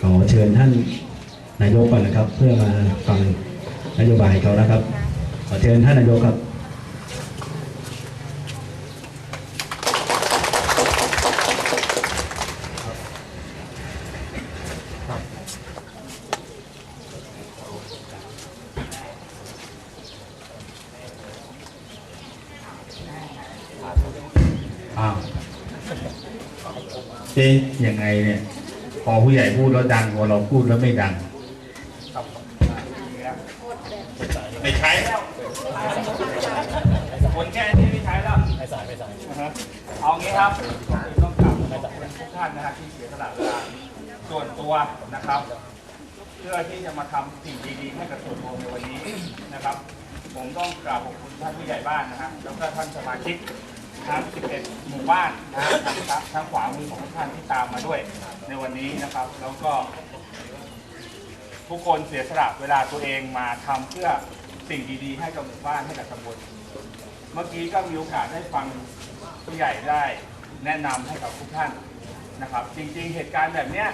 ขอเชิญท่านนายกก่อนนะครับ เพื่อมาฟังนโยบายเขานะครับ ขอเชิญท่านนายกครับอ้าวเอ๊ะยังไงเนี่ย พอผู้ใหญ่พูดแล้วดังพอเราพูดแล้วไม่ดังไม่ใช้แล้วคนแค่นี้ไม่ใช้แล้วไม่สายไม่สายเอางี้ครับต้องกลับขอบคุณทุกท่านนะครับที่เสียสละเวลาส่วนตัวนะครับ เพื่อที่จะมาทำสิ่งดีๆให้กับส่วนรวมในวันนี้นะครับ ผมต้องกราบขอบคุณท่านผู้ใหญ่บ้านนะฮะแล้วก็ท่านสมาชิก ทั้ง 11 หมู่บ้านนะฮะทางทางขวามือของท่านที่ตามมาด้วย ในวันนี้นะครับ แล้วก็ ทุกคนเสียสละเวลาตัวเองมาทำเพื่อสิ่งดีๆ ให้กับหมู่บ้านให้กับตำบลเมื่อกี้ก็มีโอกาสได้ฟังผู้ใหญ่ได้แนะนำให้กับทุกท่านนะครับ จริงๆเหตุการณ์แบบเนี้ย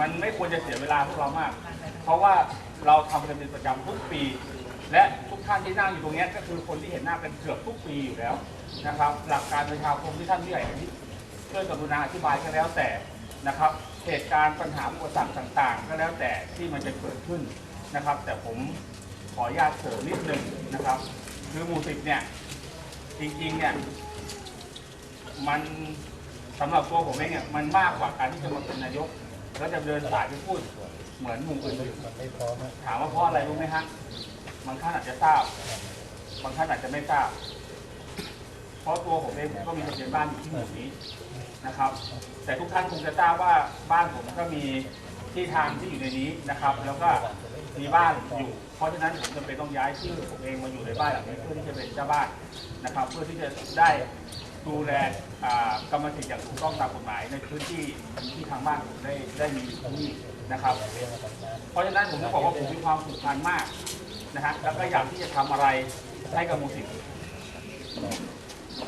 มันไม่ควรจะเสียเวลาพวกเรามาก เพราะว่าเราทำกันเป็นประจำทุกปี และทุกท่านที่นั่งอยู่ตรงเนี้ยก็คือคนที่เห็นหน้ากันเกือบทุกปีอยู่แล้ว นะครับ หลักการประชาคมที่ท่านผู้ใหญ่ช่วยกรุณาอธิบายก็แล้วแต่นะครับ เหตุการณ์ปัญหาอุปสรรคต่างๆ ก็แล้วแต่ที่มันจะเกิดขึ้นนะครับ แต่ผมขออนุญาตเสริมนิดนึงนะครับคือหมู่สิบเนี่ยจริงๆเนี่ยมันสำหรับตัวผมเองเนี่ยมันมากกว่าการที่จะมาเป็นนายก แล้วจะเดินสายไปพูดเหมือนหมู่อื่นถามว่าเพราะอะไรรู้ไหมฮะบางท่านอาจจะทราบบางท่านอาจจะไม่ทราบ เพราะตัวผมเองผมก็มีทะเบียนบ้านอยู่ที่หมู่นี้นะครับ แต่ทุกท่านคงจะทราบว่าบ้านผมก็มีที่ทางที่อยู่ในนี้นะครับ แล้วก็มีบ้านอยู่ เพราะฉะนั้นผมจำเป็นต้องย้ายชื่อผมเองมาอยู่ในบ้านหลังนี้เพื่อที่จะเป็นเจ้าบ้านนะครับ เพื่อที่จะได้ดูแลกรรมสิทธิ์อย่างถูกต้องตามกฎหมาย ในพื้นที่ที่ทางบ้านผมได้ได้มีอยู่ที่นี่นะครับ เพราะฉะนั้นผมจะบอกว่าผมมีความผูกพันมากนะฮะแล้วก็อยากที่จะทำอะไรให้กับมูสิบ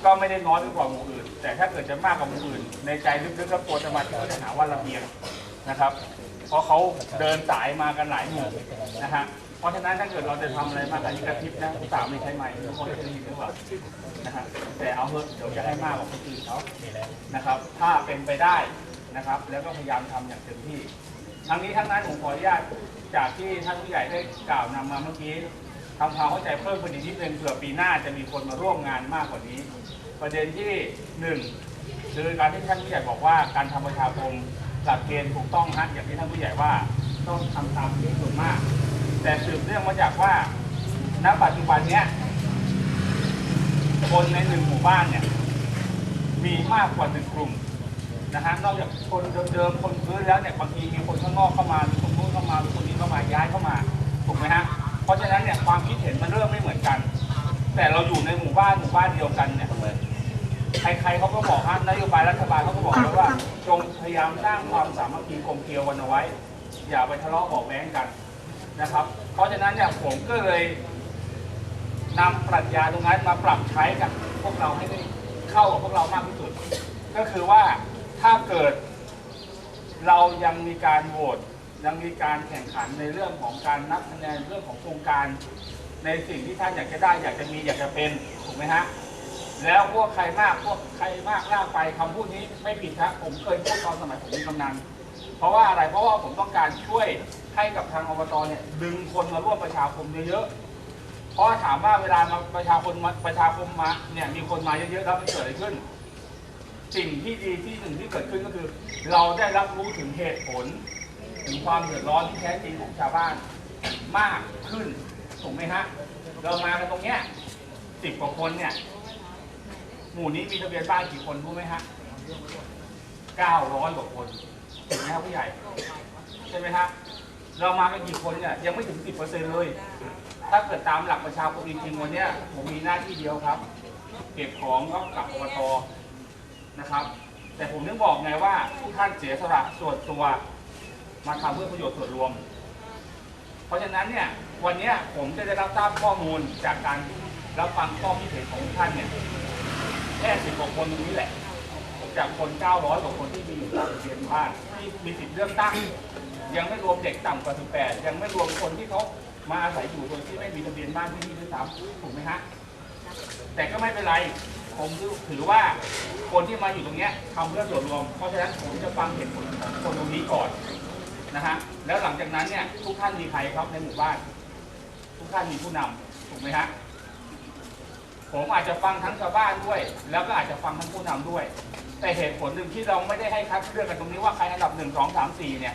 ก็ไม่ได้น้อยไปกว่าหมู่อื่น แต่ถ้าเกิดจะมากกว่าหมู่อื่น ในใจลึกๆแล้วตัวจะมาถึงจะหาว่าลำเอียงนะครับ เพราะเขาเดินสายมากันหลายหมู่นะฮะเพราะฉะนั้นถ้าเกิดเราจะทำอะไรมากอันนี้กระทิบนะสามไม่ใช้ไหมทุกคนจะได้ยินหรือเปล่านะฮะแต่เอาเถอะเดี๋ยวจะให้มากกว่าคนอื่นเขานะครับ ถ้าเป็นไปได้นะครับ แล้วก็พยายามทำอย่างเต็มที่ ทั้งนี้ทั้งนั้นผมขออนุญาตจากที่ท่านผู้ใหญ่ได้กล่าวนำมาเมื่อกี้ ทำความเข้าใจเพิ่มขึ้นอีกนิดนึงเผื่อปีหน้าจะมีคนมาร่วมงานมากกว่านี้ ประเด็นที่หนึ่งคือการที่ท่านผู้ใหญ่บอกว่าการทำประชาคมหลักเกณฑ์ถูกต้องฮะอย่างที่ท่านผู้ใหญ่ว่าต้องทำตามที่ส่วนมาก แต่สืบเนื่องมาจากว่าณปัจจุบันเนี้ยคนในหนึ่งหมู่บ้านเนี่ยมีมากกว่าหนึ่งกลุ่มนะฮะนอกจากคนเดิมๆคนพื้นแล้วเนี่ยบางทีมีคนข้างนอกเข้ามามีคนนู้นเข้ามามีคนนี้เข้ามาย้ายเข้ามาถูกไหมฮะ เพราะฉะนั้นเนี่ยความคิดเห็นมันเริ่มไม่เหมือนกัน แต่เราอยู่ในหมู่บ้านหมู่บ้านเดียวกันเนี่ยใครๆเขาก็บอกฮะนโยบายรัฐบาลเขาก็บอกแล้วว่าจงพยายามสร้างความสามัคคีกลมเกลียวกันเอาไว้ อย่าไปทะเลาะเบอกแว้งกันนะครับ เพราะฉะนั้นเนี่ยผมก็เลยนำปรัชญาตรงนั้นมาปรับใช้กับพวกเราให้ได้เข้ากับพวกเรามากที่สุด ก็คือว่าถ้าเกิดเรายังมีการโหวต ยังมีการแข่งขันในเรื่องของการนับคะแนนเรื่องของโครงการ ในสิ่งที่ท่านอยากจะได้อยากจะมีอยากจะเป็นถูกไหมฮะแล้วพวกใครมากพวกใครมากล่ากไปคำพูดนี้ไม่ผิดครับผมเคยพูดตอนสมัยผมเป็นกำนันเพราะว่าอะไรเพราะว่าผมต้องการช่วยให้กับทางอบตเนี่ยดึงคนมาร่วมประชาคมเยอะๆเพราะถามว่าเวลามาประชาคมมาประชาคมมาเนี่ยมีคนมาเยอะๆแล้วมันเกิดอะไรขึ้น สิ่งที่ดีที่หนึ่งที่เกิดขึ้นก็คือ เราได้รับรู้ถึงเหตุผล ถึงความเดือดร้อนที่แท้จริงของชาวบ้านมากขึ้นถูกไหมฮะเรามากันตรงเนี้ยสิบกว่าคนเนี่ย หมู่นี้มีทะเบียนบ้านกี่คนรู้ไหมฮะเก้าร้อยกว่าคนถูกไหมครับผู้ใหญ่ใช่ไหมฮะเรามากันกี่คนเนี่ยยังไม่ถึงสิบเปอร์เซ็นต์เลย ถ้าเกิดตามหลักประชาคมจริงๆวันเนี้ยผมมีหน้าที่เดียวครับ เก็บของก็กลับอบตนะครับ แต่ผมนึกบอกไงว่าทุกท่านเสียสละส่วนตัว มาทำเพื่อประโยชน์ส่วนรวม เพราะฉะนั้นเนี่ยวันนี้ผมจะได้รับทราบข้อมูลจากการรับฟังข้อคิดเห็นของท่านเนี่ยแค่สิบกว่าคนตรงนี้แหละ จากคน 900 กว่าคนที่มีอยู่ตามทะเบียนบ้านที่มีสิทธิ์เลือกตั้ง ยังไม่รวมเด็กต่ำกว่า 18 ยังไม่รวมคนที่เขามาอาศัยอยู่โดยที่ไม่มีทะเบียนบ้านที่นี่ด้วยซ้ำถูกไหมฮะแต่ก็ไม่เป็นไร ผมถือว่าคนที่มาอยู่ตรงเนี้ยทำเพื่อส่วนรวม เพราะฉะนั้นผมจะฟังเหตุผลของคนตรงนี้ก่อน นะฮะแล้วหลังจากนั้นเนี่ยทุกท่านมีใครครับในหมู่บ้าน ทุกท่านมีผู้นำถูกไหมฮะผมอาจจะฟังทั้งชาวบ้านด้วย แล้วก็อาจจะฟังทั้งผู้นำด้วย แต่เหตุผลหนึ่งที่เราไม่ได้ให้คัดเลือกกันตรงนี้ว่าใครอันดับหนึ่งสองสามสี่เนี่ย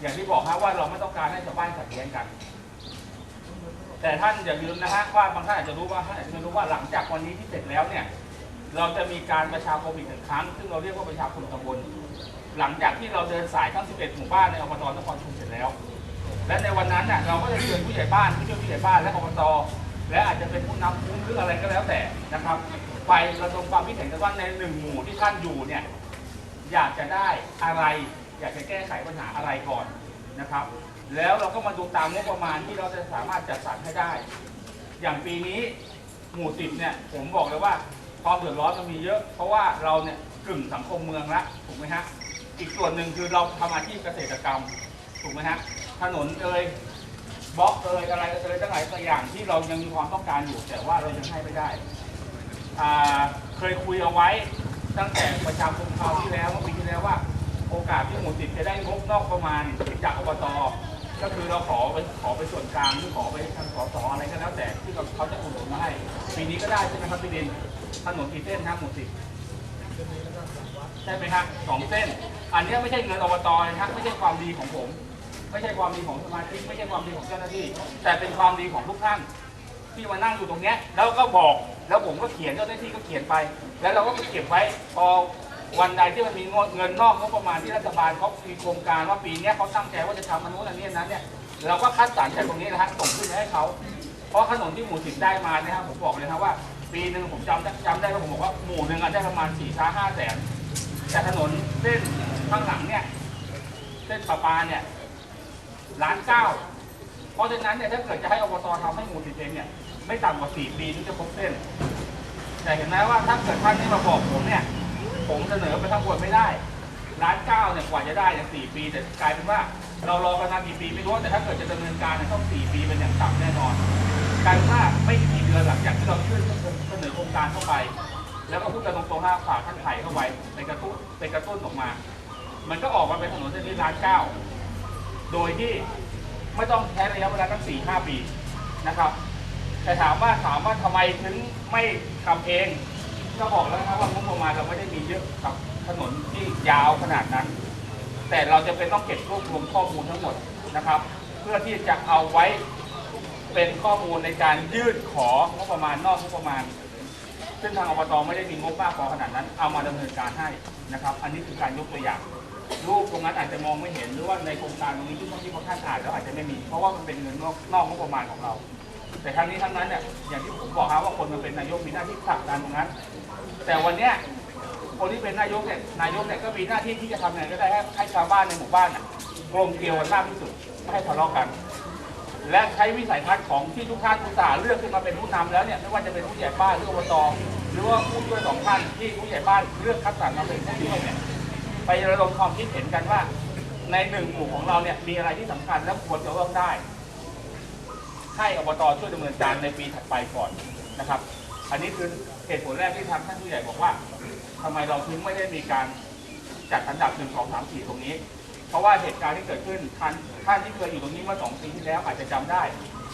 อย่างที่บอกฮะว่าเราไม่ต้องการให้ชาวบ้านขัดแย้งกัน แต่ท่านอย่าลืมนะฮะว่าบางท่านอาจจะรู้ว่าท่านอาจจะไม่รู้ว่าหลังจากวันนี้ที่เสร็จแล้วเนี่ย เราจะมีการประชาคมอีกหนึ่งครั้ง ซึ่งเราเรียกว่าประชาคมตำบล หลังจากที่เราเดินสายทั้ง 11 หมู่บ้านในอบตนครชุมเสร็จแล้ว และในวันนั้นน่ะเราก็จะเชิญผู้ใหญ่บ้านผู้ช่วยผู้ใหญ่บ้านและอบตและอาจจะเป็นผู้นำคุ้มหรืออะไรก็แล้วแต่นะครับ ไประดมความคิดเห็นกันว่าในหนึ่งหมู่ที่ท่านอยู่เนี่ยอยากจะได้อะไร อยากจะแก้ไขปัญหาอะไรก่อนนะครับ แล้วเราก็มาดูตามงบประมาณที่เราจะสามารถจัดสรรให้ได้ อย่างปีนี้หมู่สิบเนี่ยผมบอกเลยว่าความเดือดร้อนมันมีเยอะ เพราะว่าเราเนี่ยกึ่งสังคมเมืองละถูกไหมฮะ อีกส่วนหนึ่งคือเราทำอาชีพเกษตรกรรม ถูกไหมฮะ ถนนเอ่ยบล็อกเอ่ยอะไรเอ่ยทั้งหลายตัวอย่างที่เรายังมีความต้องการอยู่ แต่ว่าเรายังให้ไม่ได้อ่าเคยคุยเอาไว้ตั้งแต่ประชาคมคราวที่แล้วเมื่อปีที่แล้วว่า โอกาสที่หมู่สิบจะได้งบนอกประมาณจากอบตก็คือเราขอไปขอไปส่วนกลางหรือขอไปทางสสอะไรก็แล้วแต่ที่เขาเขาจะอุดหนุนมาให้ปีนี้ก็ได้ใช่ไหมครับพี่ดินถนนกี่เส้นครับหมู่สิบใช่ไหมครับสองเส้น อันนี้ไม่ใช่เงินอบตนะครับไม่ใช่ความดีของผม ไม่ใช่ความดีของสมาชิกไม่ใช่ความดีของเจ้าหน้าที่ แต่เป็นความดีของทุกท่านที่มานั่งอยู่ตรงเนี้ยแล้วก็บอกแล้วผมก็เขียนเจ้าหน้าที่ก็เขียนไป แล้วเราก็เก็บไว้พอวันใดที่มันมีเงินนอกงบประมาณที่รัฐบาลเขามีโครงการว่าปีนี้เขาตั้งใจว่าจะทำอันนู้นอันนี้นั้นเนี่ยเราก็คัดสรรจากตรงนี้นะฮะส่งขึ้นให้เขาเพราะถนนที่หมู่สิบได้มาเนี่ยครับผมบอกเลยครับว่า ปีหนึ่งผมจำจำได้ว่าผมบอกว่าหมู่หนึ่งอะได้ประมาณสี่ช้าห้าแสนแต่ถนนเส้น ข้างหลังเนี่ยเส้นประปาเนี่ยล้านเก้าเพราะฉะนั้นเนี่ยถ้าเกิดจะให้อบตทำให้หมู่สิบเองเนี่ยไม่ต่ำกว่าสี่ปีถึงจะครบเส้น แต่เห็นไหมว่าถ้าเกิดท่านที่มาบอกผมเนี่ย ผมเสนอไปทั้งหมดไม่ได้ล้านเก้าเนี่ยกว่าจะได้เนี่ยสี่ปี แต่กลายเป็นว่าเรารอกันมากี่ปีไม่รู้แต่ถ้าเกิดจะดำเนินการเนี่ยต้องสี่ปีเป็นอย่างต่ำแน่นอนกลายเป็นว่าไม่กี่เดือนหลังจากที่เรายื่นเสนอโครงการเข้าไป แล้วก็พูดกันตรงๆห้าฝากท่านไผ่เข้าไว้ไปกระตุ้นไปกระตุ้นออกมา มันก็ออกมาเป็นถนนเส้นนี้ล้านเก้าโดยที่ไม่ต้องใช้ระยะเวลาตั้งสี่ห้าปีนะครับแต่ถามว่าถามว่าทำไมถึงไม่ทำเอง ก็บอกแล้วนะครับว่างบประมาณเราไม่ได้มีเยอะกับถนนที่ยาวขนาดนั้น แต่เราจะเป็นต้องเก็บรวบรวมข้อมูลทั้งหมดนะครับ เพื่อที่จะเอาไว้เป็นข้อมูลในการยื่นของบประมาณนอกงบประมาณ ซึ่งทางอบตไม่ได้มีงบมากพอขนาดนั้น เอามาดำเนินการให้นะครับ อันนี้คือการยกตัวอย่าง รูปตรงนั้นอาจจะมองไม่เห็นหรือว่าในโครงการตรงนี้ที่ที่เขาท่านอ่านแล้วอาจจะไม่มี เพราะว่ามันเป็นเงินนอกนอกงบประมาณของเรา แต่ทั้งนี้ทั้งนั้นเนี่ยอย่างที่ผมบอกครับว่าคนมาเป็นนายกมีหน้าที่ผลักดันตรงนั้น แต่วันเนี้ยคนที่เป็นนายกเนี่ยนายกเนี่ยก็มีหน้าที่ที่จะทำยังไงก็ได้ให้ให้ชาวบ้านในหมู่บ้านน่ะกลมเกลียวกันมากที่สุดไม่ให้ทะเลาะกัน และใช้วิสัยทัศน์ของที่ทุกท่านอุตส่าห์เลือกขึ้นมาเป็นผู้นำแล้วเนี่ยไม่ว่าจะเป็นผู้ใหญ่บ้านหรืออบตหรือว่าผู้ช่วยสองท่านที่ผู้ใหญ่บ้านเลือกคัดสรรมาเป็นผู้ช่วยเนี่ย ไประดมความคิดเห็นกันว่า ในหนึ่งหมู่ของเราเนี่ยมีอะไรที่สำคัญและควรจะต้องได้ ให้อบตช่วยดำเนินการในปีถัดไปก่อนนะครับ อันนี้คือเหตุผลแรกที่ทางท่านผู้ใหญ่บอกว่าทำไมเราถึงไม่ได้มีการจัดอันดับหนึ่งสองสามสี่ตรงนี้ เพราะว่าเหตุการณ์ที่เกิดขึ้นท่านท่านที่เคยอยู่ตรงนี้เมื่อสองปีที่แล้วอาจจะจำได้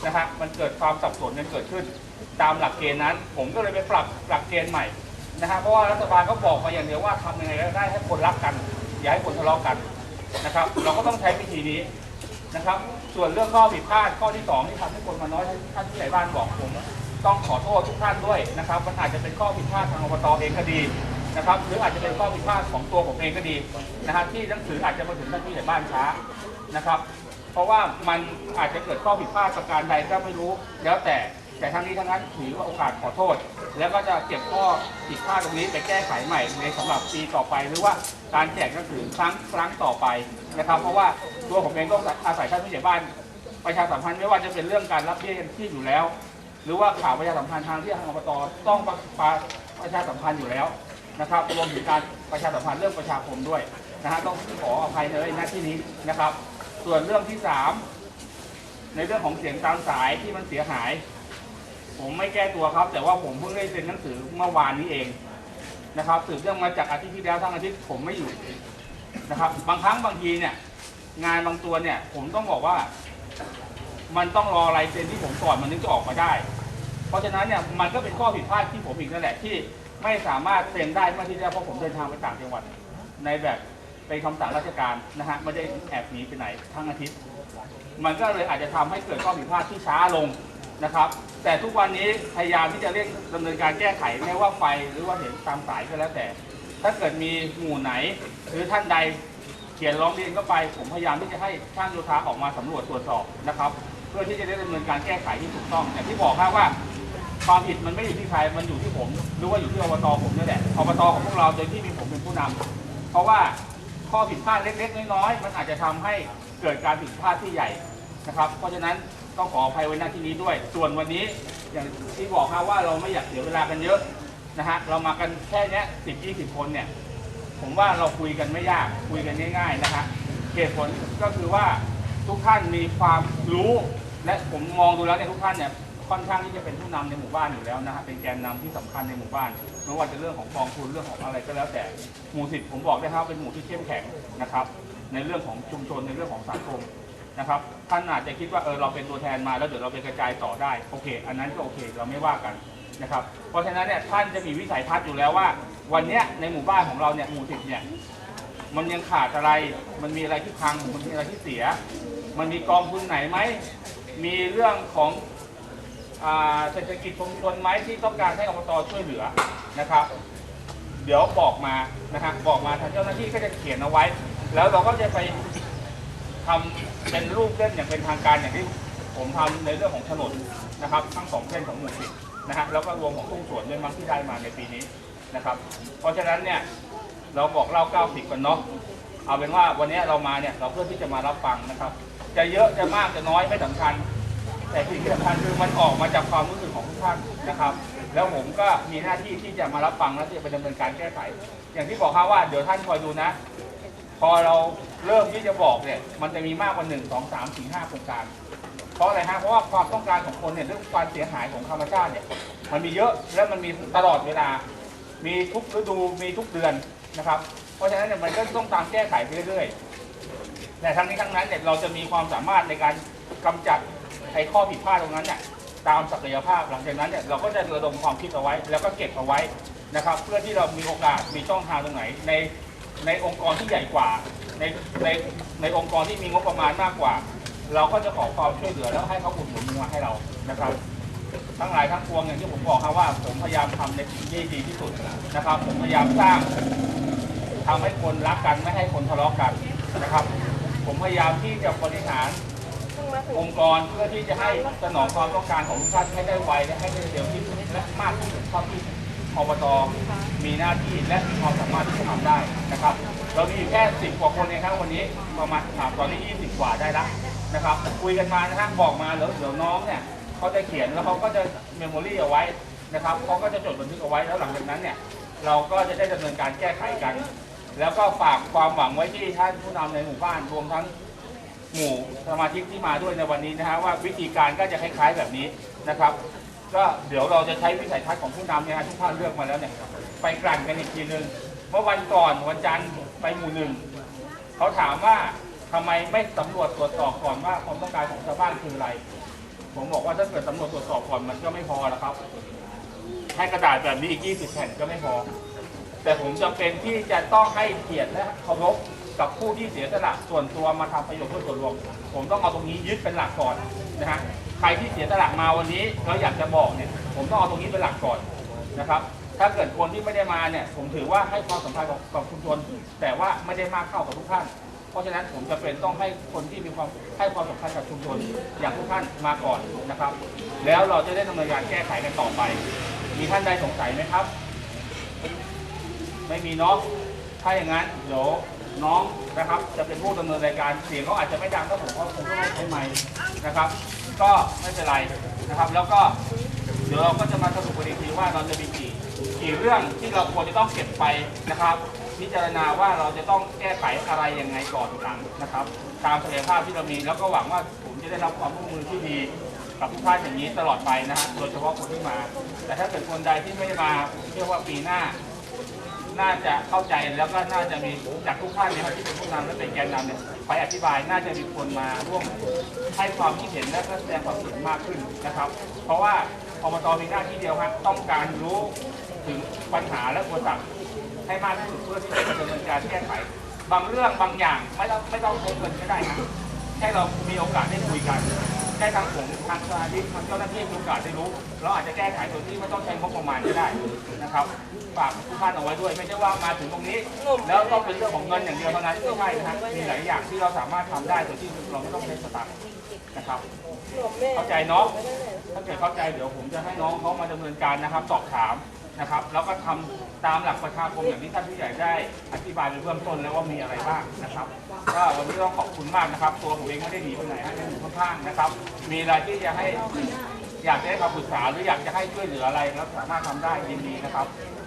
นะฮะมันเกิดความสับสนกันเกิดขึ้น ตามหลักเกณฑ์นั้น ผมก็เลยไปปรับหลักเกณฑ์ใหม่ นะฮะเพราะว่ารัฐบาลก็บอกมาอย่างเดียวว่าทำยังไงก็ได้ให้คนรักกัน อย่าให้คนทะเลาะกันนะครับ เราก็ต้องใช้วิธีนี้นะครับ ส่วนเรื่องข้อผิดพลาดข้อที่สองที่ทำให้คนมาน้อยท่านผู้ใหญ่บ้านบอกผมต้องขอโทษทุกท่านด้วยนะครับมันอาจจะเป็นข้อผิดพลาดทางอบตเองก็ดีนะครับ หรืออาจจะเป็นข้อผิดพลาดของตัวผมเองก็ดีนะฮะที่หนังสืออาจจะมาถึงท่านผู้ใหญ่บ้านช้านะครับ เพราะว่ามันอาจจะเกิดข้อผิดพลาดประการใดก็ไม่รู้แล้วแต่ แต่ทั้งนี้ทั้งนั้นถือว่าโอกาสขอโทษ แล้วก็จะเก็บข้อผิดพลาดตรงนี้ไปแก้ไขใหม่ในสำหรับปีต่อไปหรือว่าการแจกหนังสือครั้งครั้งต่อไปนะครับ เพราะว่าตัวผมเองต้อาศัยท่านผู้ใหญ่บ้าน ประชาสัมพันธ์ไม่ว่าจะเป็นเรื่องการรับเบี้ยยังชีพอยู่แล้ว หรือว่าข่าวประชาสัมพันธ์ทางที่ทางอบตต้องประประประชาสัมพันธ์อยู่แล้วนะครับรวมถึงการประชาสัมพันธ์เรื่องประชาคมด้วยนะฮะต้องขออภัยในหน้าที่นี้นะครับ ส่วนเรื่องที่สามในเรื่องของเสียงตามสายที่มันเสียหาย ผมไม่แก้ตัวครับ แต่ว่าผมเพิ่งได้เซ็นหนังสือเมื่อวานนี้เองนะครับสืบเรื่องมาจากอาทิตย์ที่แล้วทั้งอาทิตย์ผมไม่อยู่นะครับ บางครั้งบางทีเนี่ยงานบางตัวเนี่ย ผมต้องบอกว่า มันต้องรอลายเซ็นที่ผมก่อนมันถึงจะออกมาได้ เพราะฉะนั้นเนี่ยมันก็เป็นข้อผิดพลาดที่ผมอีกนั่นแหละที่ไม่สามารถเซ็นได้เมื่อที่แล้วเพราะผมเดินทางไปต่างจังหวัดในแบบเป็นคำสั่งราชการนะฮะไม่ได้แอบหนีไปไหนทั้งอาทิตย์ มันก็เลยอาจจะทำให้เกิดข้อผิดพลาดที่ช้าลง นะครับ แต่ทุกวันนี้พยายามที่จะเร่งดำเนินการแก้ไขไม่ว่าไฟหรือว่าเห็นตามสายก็แล้วแต่ ถ้าเกิดมีหมู่ไหน หรือท่านใดเขียนร้องเรียนเข้าไป ผมพยายามที่จะให้ช่างโยธาออกมาสำรวจตรวจสอบนะครับ เพื่อที่จะได้ดำเนินการแก้ไขที่ถูกต้องอย่างที่บอกครับว่าความผิดมันไม่อยู่ที่ใคร มันอยู่ที่ผม หรือว่าอยู่ที่อบตผมนี่แหละ อบตของพวกเราโดยที่มีผมเป็นผู้นำเพราะว่าข้อผิดพลาดเล็กๆ น้อยๆ มันอาจจะทำให้เกิดการผิดพลาดที่ใหญ่นะครับ เพราะฉะนั้น ต้องขออภัยไว้หน้าที่นี้ด้วย ส่วนวันนี้อย่างที่บอกครับว่าเราไม่อยากเสียเวลากันเยอะนะฮะเรามากันแค่นี้สิบยี่สิบคนเนี่ย ผมว่าเราคุยกันไม่ยากคุยกันง่าย ๆนะฮะเหตุผลก็คือว่าทุกท่านมีความรู้ และผมมองดูแล้วเนี่ยทุกท่านเนี่ยค่อนข้างที่จะเป็นผู้นำในหมู่บ้านอยู่แล้วนะฮะเป็นแกนนำที่สำคัญในหมู่บ้านไม่ว่าจะเรื่องของกองทุนเรื่องของอะไรก็แล้วแต่หมู่สิบผมบอกได้ครับเป็นหมู่ที่เข้มแข็งนะครับ ในเรื่องของชุมชนในเรื่องของสังคม นะครับท่านอาจจะคิดว่าเออเราเป็นตัวแทนมาแล้วเดี๋ยวเราไปกระจายต่อได้โอเค อันนั้นก็โอเคเราไม่ว่ากันนะครับเพราะฉะนั้นเนี่ยท่านจะมีวิสัยทัศน์อยู่แล้วว่า วันเนี้ยในหมู่บ้านของเราเนี่ยหมู่สิบเนี่ยมันยังขาดอะไรมันมีอะไรที่พังมันมีอะไรที่เสีย มันมีกองทุนไหนไหมมีเรื่องของเศรษฐกิจชุมชนไหมที่ต้องการให้อบตช่วยเหลือนะครับ เดี๋ยวบอกมานะฮะบอกมาทางเจ้าหน้าที่ก็จะเขียนเอาไว้ แล้วเราก็จะไป ทำเป็นรูปเล่นอย่างเป็นทางการอย่างที่ผมทำในเรื่องของถนนนะครับ ทั้งสองเส้นของหมู่สิบนะฮะแล้วก็รวมของทุ่งสวนด้วยมั้งที่ได้มาในปีนี้นะครับ เพราะฉะนั้นเนี่ยเราบอกเล่า 90 กันเนาะเอาเป็นว่าวันนี้เรามาเนี่ยเราเพื่อที่จะมารับฟังนะครับ จะเยอะจะมากจะน้อยไม่สำคัญ แต่สิ่งที่สำคัญคือมันออกมาจากความรู้สึกของทุกท่านนะครับ แล้วผมก็มีหน้าที่ที่จะมารับฟังและที่จะไปดำเนินการแก้ไข อย่างที่บอกครับว่าเดี๋ยวท่านคอยดูนะ อเราเริ่มที่จะบอกเนี่ยมันจะมีมากกว่า1 2 3 4 5โครงการ เพราะอะไรฮะเพราะว่าความต้องการของคนเนี่ยเรื่องความเสียหายของธรรมชาติเนี่ยมันมีเยอะและมันมีตลอดเวลา มีทุกฤดูมีทุกเดือนนะครับ เพราะฉะนั้นเนี่ยมันก็ต้องตามแก้ไขไปเรื่อยๆแต่ทั้งนี้ทั้งนั้นเนี่ยเราจะมีความสามารถในการกำจัดไอ้ข้อผิดพลาดตรงนั้นเนี่ยตามศักยภาพหลังจากนั้นเนี่ยเราก็จะระดมความคิดเอาไว้ แล้วก็เก็บเอาไว้นะครับ เพื่อที่เรามีโอกาสมีช่องทางตรงไหนใน ในองค์กรที่ใหญ่กว่า ในในในองค์กรที่มีงบประมาณมากกว่า เราก็จะขอความช่วยเหลือแล้วให้เขาอุดหนุนมาให้เรานะครับ ทั้งหลายทั้งปวงอย่างที่ผมบอกครับว่า ผมพยายามทำในสิ่งที่ดีที่สุดนะครับ ผมพยายามสร้างทำให้คนรักกันไม่ให้คนทะเลาะกันนะครับ ผมพยายามที่จะบริหารองค์กรเพื่อที่จะให้สนองความต้องการของทุกท่านให้ได้ไวและให้ได้เร็วที่สุดและมากที่สุดเท่าที่อบต มีหน้าที่และมีความสามารถที่จะทำได้นะครับ เรามีแค่สิบกว่าคนเองครับวันนี้ประมาณถามตอนนี้ยี่สิบกว่าได้แล้วนะครับคุยกันมานะฮะบอกมาแล้วเดี๋ยวน้องเนี่ยเขาจะเขียนแล้วเขาก็จะเมมโมรี่เอาไว้นะครับเขาก็จะจดบันทึกเอาไว้แล้วหลังจากนั้นเนี่ยเราก็จะได้ดำเนินการแก้ไขกัน แล้วก็ฝากความหวังไว้ที่ท่านผู้นำในหมู่บ้านรวมทั้งหมู่สมาชิกที่มาด้วยในวันนี้นะฮะว่าวิธีการก็จะคล้ายๆแบบนี้นะครับ ก็เดี๋ยวเราจะใช้วิสัยทัศน์ของผู้นำเนี่ยทุกท่านเลือกมาแล้วเนี่ย ไปกลั่นกันอีกทีหนึ่งเมื่อวันก่อนวันจันทร์ไปหมู่หนึ่งเขาถามว่าทำไมไม่สำรวจตรวจสอบก่อนว่าความต้องการของชาวบ้านคืออะไร ผมบอกว่าถ้าเกิดสำรวจตรวจสอบก่อนมันก็ไม่พอแล้วครับให้กระดาษแบบนี้อีก 20 แผ่นก็ไม่พอ แต่ผมจำเป็นที่จะต้องให้เกียรติและเคารพกับผู้ที่เสียสละส่วนตัวมาทำประโยชน์เพื่อส่วนรวม ผมต้องเอาตรงนี้ยึดเป็นหลักก่อนนะฮะ ใครที่เสียสละมาวันนี้แล้วอยากจะบอกเนี่ย ผมต้องเอาตรงนี้เป็นหลักก่อนนะครับ ถ้าเกิดคนที่ไม่ได้มาเนี่ย ผมถือว่าให้ความสำคัญกับกับชุมชนแต่ว่าไม่ได้มากเท่ากับทุกท่าน เพราะฉะนั้นผมจะเป็นต้องให้คนที่มีความให้ความสำคัญกับชุมชนอย่างทุกท่านมาก่อนนะครับ แล้วเราจะได้ดำเนินการแก้ไขกันต่อไป มีท่านใดสงสัยไหมครับ ไม่มีเนาะถ้าอย่างนั้นเดี๋ยวน้องนะครับ จะเป็นผู้ดำเนินรายการเสียงเขาอาจจะไม่ดังก็ผมเพราะผมก็ไม่ใช้ไมค์นะครับ ก็ไม่เป็นไรนะครับ แล้วก็เดี๋ยวเราก็จะมาสรุปกันอีกทีว่าเราจะมีกี่ กี่เรื่องที่เราควรจะต้องเก็บไปนะครับ พิจารณาว่าเราจะต้องแก้ไขอะไรยังไงก่อนหลังนะครับ ตามศักยภาพที่เรามีแล้วก็หวังว่าผมจะได้รับความร่วมมือที่ดีกับทุกท่านอย่างนี้ตลอดไปนะฮะโดยเฉพาะคนที่มา แต่ถ้าเกิดคนใดที่ไม่มาผมเชื่อว่าปีหน้า น่าจะเข้าใจแล้วก็น่าจะมีจากทุกท่านเนี่ยครับที่เป็นผู้นำและเป็นแกนนำเนี่ยไปอธิบายน่าจะมีคนมาร่วมให้ความคิดเห็นและก็แสดงความเห็นมากขึ้นนะครับ เพราะว่าอบตมีหน้าที่เดียวครับต้องการรู้ ถึงปัญหาและอุปสรรคให้มากที่สุดเพื่อที่จะดำเนินการแก้ไข บางเรื่องบางอย่างไม่ต้องไม่ต้องใช้เงินก็ได้นะแค่เรามีโอกาสได้คุยกันแค่ทางผมทางสมาชิกทางเจ้าหน้าที่มีโอกาสได้รู้ เราอาจจะแก้ไขโดยที่ไม่ต้องใช้งบประมาณก็ได้นะครับฝากทุกท่านเอาไว้ด้วย ไม่ใช่ว่ามาถึงตรงนี้ แล้วต้องเป็นเรื่องของเงินอย่างเดียวเท่านั้นไม่ใช่นะฮะมีหลายอย่างที่เราสามารถทำได้โดยที่เราไม่ต้องใช้สตางค์นะครับเข้าใจเนาะถ้าเกิดเข้าใจเดี๋ยวผมจะให้น้องเขามาดำเนินการนะครับ สอบถาม นะครับแล้วก็ทำตามหลักประชาคมอย่างที่ท่านผู้ใหญ่ได้อธิบายในเบื้องต้นแล้วว่ามีอะไรบ้างนะครับก็วันนี้ต้องขอบคุณมากนะครับ ตัวผมเองไม่ได้หนีไปไหนให้ยังอยู่ข้างๆนะครับ มีอะไรที่จะให้อยากจะให้คำปรึกษาหรืออยากจะให้ช่วยเหลืออะไรแล้วสามารถทำได้ยินดีนะครับ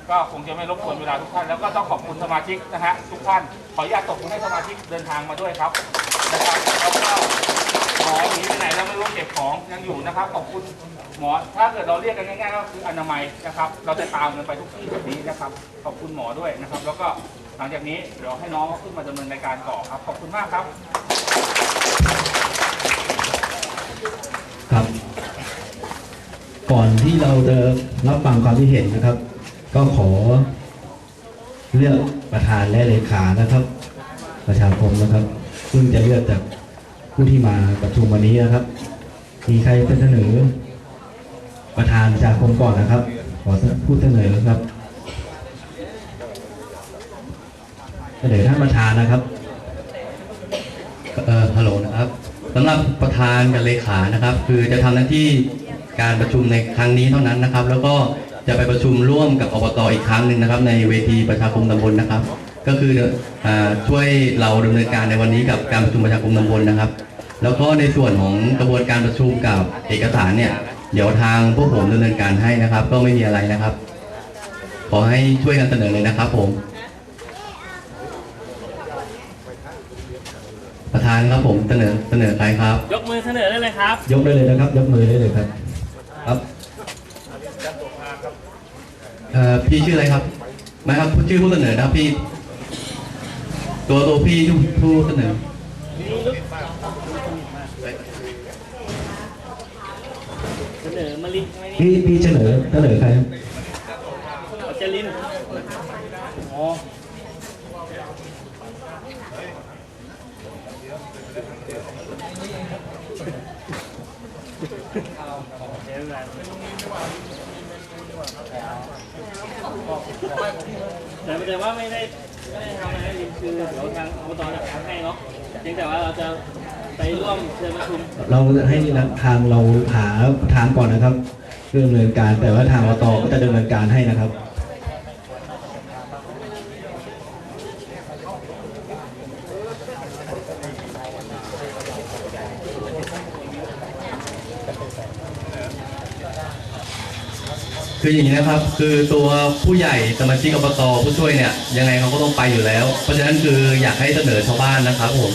ก็คงจะไม่รบกวนเวลาทุกท่านแล้วก็ต้องขอบคุณสมาชิกนะฮะทุกท่านขออนุญาตตบมือให้สมาชิกเดินทางมาด้วยครับนะครับแล้วก็ มอหนีไปไหนแล้วไม่รู้เก็บของยังอยู่นะครับขอบคุณหมอ ถ้าเกิดเราเรียกกันง่ายๆก็คืออนามัยนะครับ เราจะตามกันไปทุกที่แบบนี้นะครับ ขอบคุณหมอด้วยนะครับ แล้วก็หลังจากนี้เดี๋ยวให้น้องเขาขึ้นมาดำเนินรายการต่อครับ ขอบคุณมากครับ ครับ ก่อนที่เราจะรับฟังความคิดเห็นนะครับ ก็ขอเลือกประธานและเลขานะครับ ประชาคมนะครับ ซึ่งจะเลือกจาก ผู้ที่มาประชุมวันนี้นะครับ มีใครจะเสนอ ประธานประชาคมก่อนนะครับ ขอพูดเสนอครับเสนอท่านประธานนะครับเอ่อฮัลโหลนะครับสำหรับประธานกับเลขานะครับ คือจะทำหน้าที่การประชุมในครั้งนี้เท่านั้นนะครับ แล้วก็จะไปประชุมร่วมกับอบตอีกครั้งหนึ่งนะครับ ในเวทีประชาคมตำบลนะครับ ก็คืออ่าช่วยเราดำเนินการในวันนี้กับการประชุมประชาคมตำบลนะครับ แล้วก็ในส่วนของกระบวนการประชุมกับเอกสารเนี่ย เดี๋ยวทางพวกผมดำเนินการให้นะครับ ก็ไม่มีอะไรนะครับ ขอให้ช่วยกันเสนอเลยนะครับ ผม ประธานครับผมเสนอเสนอใครครับ ยกมือเสนอได้เลยครับ ยกได้เลยนะครับ ยกมือได้เลยครับ ครับเอ่อพี่ชื่ออะไรครับไม่ครับชื่อผู้เสนอนะครับพี่ ตัวตัวพี่ผู้ผู้เสนอ เส นอมาลิไม่พี่พี่เสนอเสนอใครครับเอาเจลินอ๋อเดี๋ยวกันแต่แต่ว่าไม่ได้ไม่ได้ทำอะไรคือเดี๋ยวทางอบตจะทำให้เนาะเพียงแต่ว่าเราจะ ไปร่วมเชิญประชุมเราให้ทางเราหาประธานก่อนนะครับเรื่อดำเนินการแต่ว่าทางอบตก็จะดำเนินการให้นะครับคืออย่างนี้นะครับ คือตัวผู้ใหญ่สมาชิกอบตผู้ช่วยเนี่ยยังไงเขาก็ต้องไปอยู่แล้ว เพราะฉะนั้นคืออยากให้เสนอชาวบ้านนะครับผม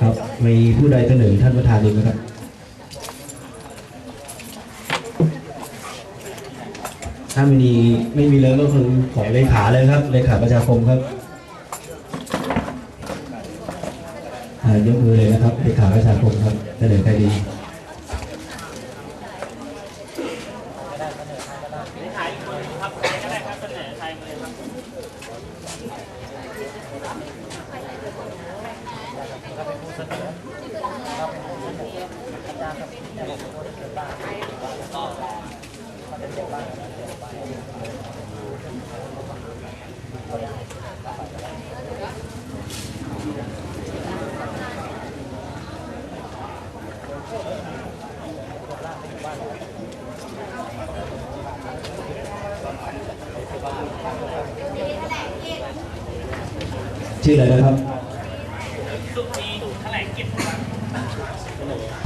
ครับมีผู้ใดเสนอท่านประธานอีไหมครับถ้าไม่มีไม่มีเลยก็คือขอเลขาเลยครับเลขาประชาคมครับยกมือเลยนะครับเลขาประชาคมครับเสนอใครดี ชื่ออะไรนะครับสุนีแถลงกิจครับ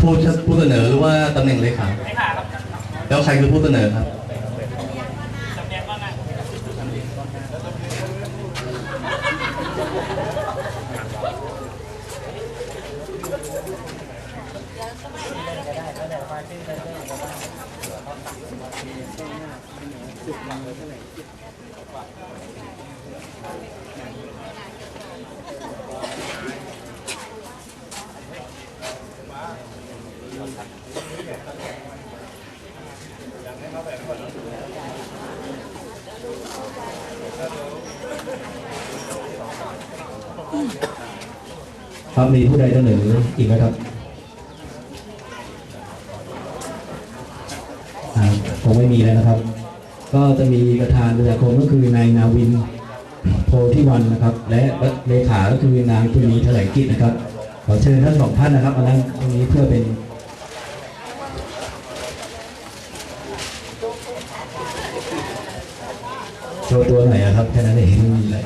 ผู้ผู้เสนอหรือว่าตำแหน่งเลขาไม่ขาครับแล้วใครคือผู้เสนอครับ ครับมีผู้ใดเสนออีกไหมครับคงไม่มีแล้วนะครับ ก็จะมีประธานประชาคมก็คือนายนาวินโพธิวันนะครับ และเลขาก็คือนางทุนีแถลงกิจนะครับขอเชิญทั้งสองท่านนะครับมานั่งตรงนี้เพื่อเป็น โช ว์ตัวหน่อยอะครับแค่นั้นเองไม่มีอะไร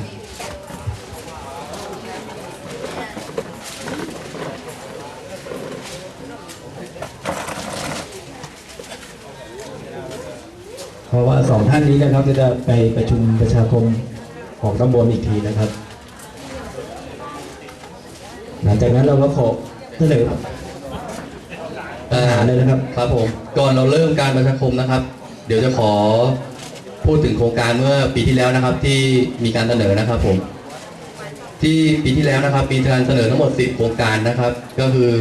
เพราะว่าสองท่านนี้นะครับจะไปประชุมประชาคมของตำบลอีกทีนะครับ หลังจากนั้นเราก็ขอเสนอปัญหาเลยนะครับ ครับผม ก่อนเราเริ่มการประชาคมนะครับ เดี๋ยวจะขอ พูดถึงโครงการเมื่อปีที่แล้วนะครับที่มีการเสนอนะครับผม ที่ปีที่แล้วนะครับมีการเสนอทั้งหมด 10 โครงการนะครับ ก็คือ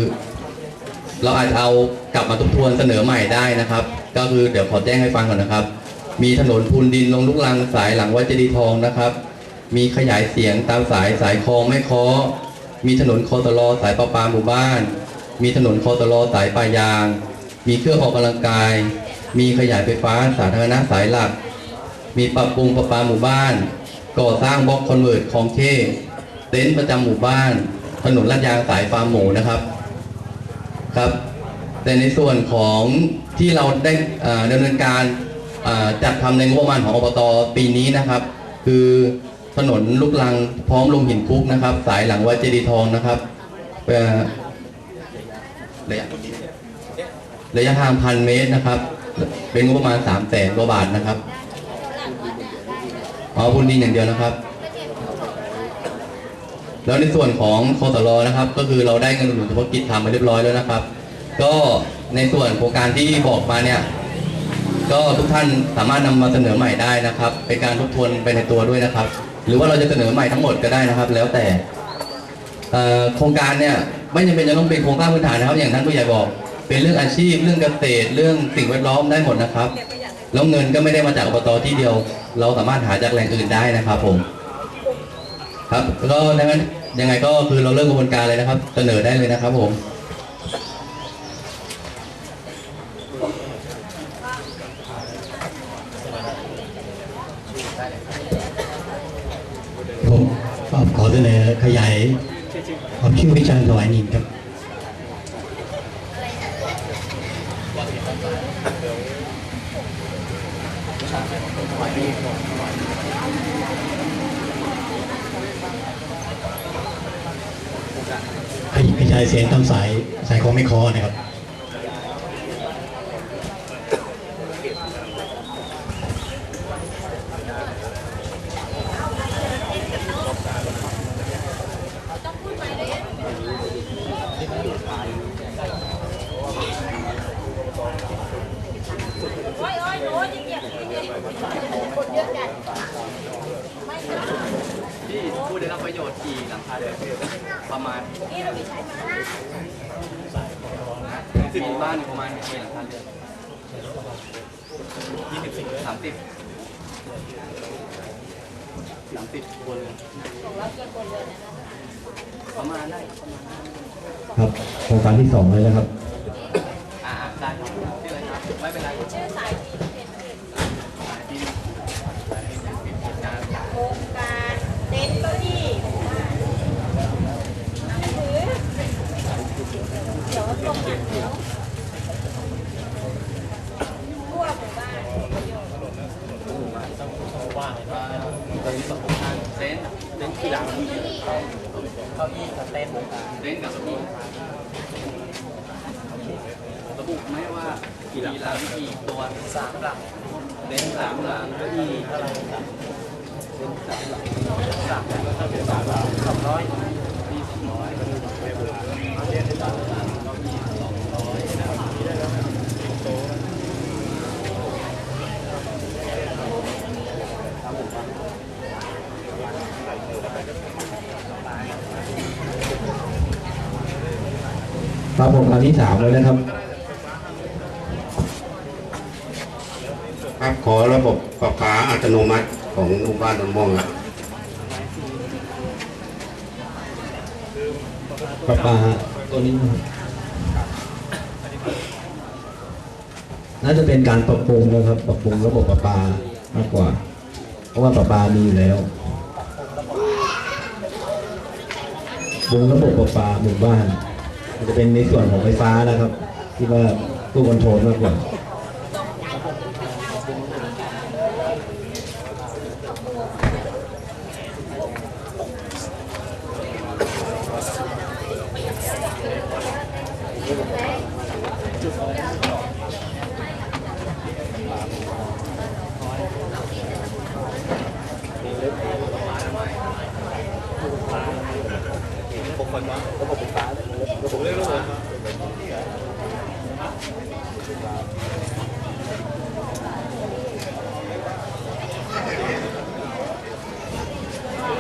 เราอาจจะเอากลับมาทบทวนเสนอใหม่ได้นะครับ ก็คือเดี๋ยวขอแจ้งให้ฟังก่อนนะครับ มีถนนพูนดินลงลูกลังสายหลังวัดเจดีย์ทองนะครับ มีขยายเสียงตามสายสายคลองไม่คาะมีถนนคอตลอสายประปาหมู่บ้าน มีถนนคอตลอสายปลายาง มีเครื่องออกกำลังกาย มีขยายไฟฟ้าสาธารณะสายหลัก มีปรับปรุงประปาหมู่บ้าน ก่อสร้างบล็อกคอนเวิร์ตคลองเคเต็นท์ประจำหมู่บ้าน ถนนลาดยางสายฟาร์มหมูนะครับครับ แต่ในส่วนของที่เราได้อ่อดำเนินการจัดทำในงบประมาณของอบตปีนี้นะครับ คือถนนลูกลังพร้อมลงหินคุกนะครับ สายหลังวัดเจดีทองนะครับระยะระยะทางพันเมตรนะครับ เป็นงบประมาณสามแสนกว่าบาทนะครับ อ๋อบุญดินอย่างเดียวนะครับ แล้วในส่วนของคอสลนะครับ ก็คือเราได้เงินอุดหนุนเฉพาะกิจทำมาเรียบร้อยแล้วนะครับ ก็ในส่วนโครงการที่บอกมาเนี่ย ก็ทุกท่านสามารถนำมาเสนอใหม่ได้นะครับ เป็นการทบทวนไปในตัวด้วยนะครับ หรือว่าเราจะเสนอใหม่ทั้งหมดก็ได้นะครับ แล้วแต่โครงการเนี่ยไม่จำเป็นจะต้องเป็นโครงสร้างพื้นฐานนะครับ อย่างท่านผู้ใหญ่บอก เป็นเรื่องอาชีพ เรื่องเกษตร เรื่องสิ่งแวดล้อมได้หมดนะครับ แล้วเงินก็ไม่ได้มาจากอบตที่เดียว เราสามารถหาจากแหล่งอื่นได้นะครับผม ครับก็ดังนั้นยังไงก็คือเราเริ่มกระบวนการเลยนะครับ เสนอได้เลยนะครับผมผมขอเสนอขยายความชื่อวิชาถวายนินครับ พี่ชายเสียงตามสายสายของไม่คอนะครับ โอ้ยโอ้ยโอ้ยเงียบๆเงียบๆคนเยอะจัดไม่นะ ที่ผู้ได้รับประโยชน์กี่หลังคาเรือนประมาณ นี่เรามีใช้มานะ สิบหมู่บ้านประ มาณกี่หลังคาเรือนยี่สิบสิบสามสิบสามสิบคนเลยของเรากี่คนเลยนะประมาณได้ประมาณครับโครงการที่สองเลยนะครับอ่าได้ครับชื่ออะไรครับไม่เป็นไรชื่อสายทีเพจที่โครงการเต็นท์เก้าอี้หนังสือเดี๋ยวตรงหันเดี๋ยวทั่วหมู่บ้าน ตอนนี้สองโครงการเซนเซนคืออย่างเก้าอี้กับเต้นท์เต็นท์กับเก้าอี้ระบุไหมว่ากี่หลังกี่ตัวสามหลังเซนสามหลังเก้าอี้เท่าไหร่เต็นสามหลังสามหลังก็เป็นสามหลังสองร้อยมีสองร้อยเต็นท์สามหลังเก้าอี้สองร้อยนะครับ ครับ ผมครั้งที่สามเลยนะครับ ครับขอระบบประปาอัตโนมัติของหมู่บ้านนนม่วงครับประปาตัวนี้นะครับน่าจะเป็นการปรับปรุงนะครับ ปรับปรุงระบบประปามากกว่า เพราะว่าประปามีอยู่แล้วปรุงระบบประปาหมู่บ้านมัน จะเป็นในส่วนของไฟฟ้านะครับ ที่ว่าตู้คอนโทรลมากกว่า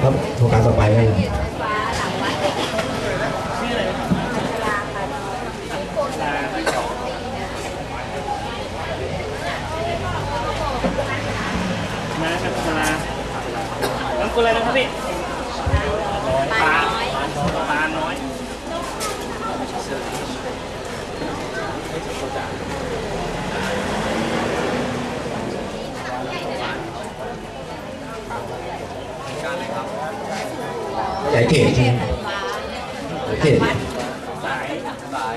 ครับโครงการต่อไปครับ ชื่ออะไรนะครับมาครับมาน้ำกุอะไรนะครับพี่ปลาปลาน้อย ใหญ่เกตใช่ไหมเกตสายสาย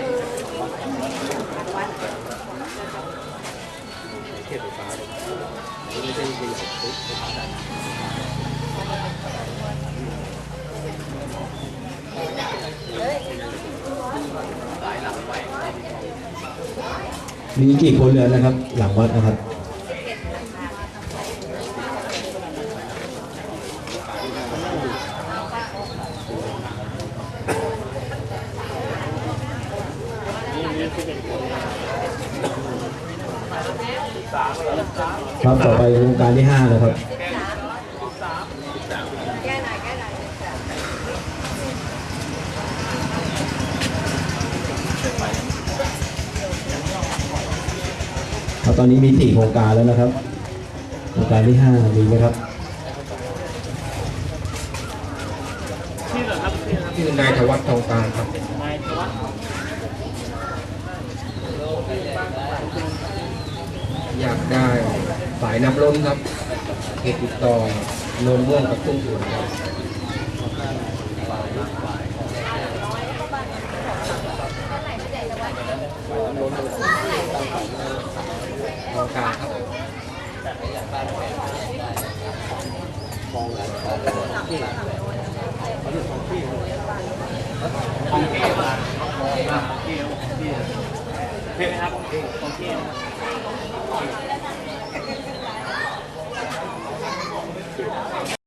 มีกี่คนเรือนนะครับ หลังวัดนะครับ ครับต่อไปโครงการที่ห้านะครับ แก้หน่อยแก้หน่อย ครับ ตอนนี้มีสี่โครงการแล้วนะครับโครงการที่ห้ามีไหมครับชื่อเหรอครับชื่อครับชื่อนายธวัฒน์ทองตาลครับนายธวัฒน์อยากได้สายน้ำล้นครับเขตติดต่อโนนม่วงกับทุ่งสวนครับทอง กลางครับของเทพอะของเทพของเทพใช่เหมครับของเทพนครับ